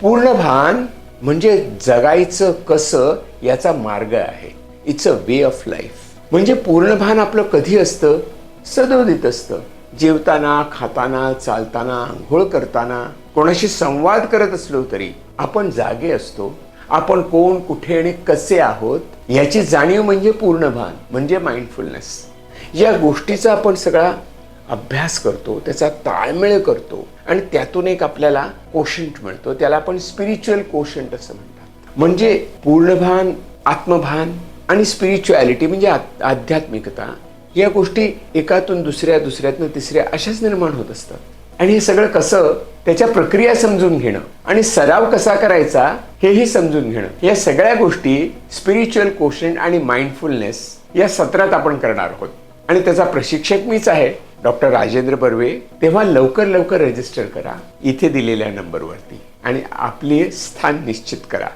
पूर्ण भान म्हणजे जगायचं कसं याचा मार्ग आहे. It's a way of life म्हणजे पूर्ण भान आपलं कधी असतं? सदोदित असतं. जेवताना खाताना चालताना आंघोळ करताना कोणाशी संवाद करत असलो तरी आपण जागे असतो. आपण कोण कुठे आणि कसे आहोत याची जाणीव म्हणजे पूर्ण भान म्हणजे माइंडफुलनेस या गोष्टीचा आपण सगळा अभ्यास करतो त्याचा ताळमेळ करतो आणि त्यातून एक आपल्याला कोशंट मिळतो. त्याला आपण स्पिरिच्युअल कोशंट असं म्हणतात. म्हणजे पूर्णभान आत्मभान आणि स्पिरिच्युअलिटी म्हणजे आध्यात्मिकता. या गोष्टी एकातून दुसऱ्या दुसऱ्यातनं तिसऱ्या अशाच निर्माण होत असतात. आणि हे सगळं कसं? त्याच्या प्रक्रिया समजून घेणं. आणि सराव कसा करायचा? हेही समजून घेणं. या सगळ्या गोष्टी स्पिरिच्युअल कोशंट आणि माइंडफुलनेस या सत्रात आपण करणार आहोत. आणि त्याचा प्रशिक्षक मीच आहे. डॉक्टर राजेंद्र बर्वे तेव्हा लवकर लवकर रजिस्टर करा. इथे दिलेल्या नंबरवरती आणि आपले स्थान निश्चित करा.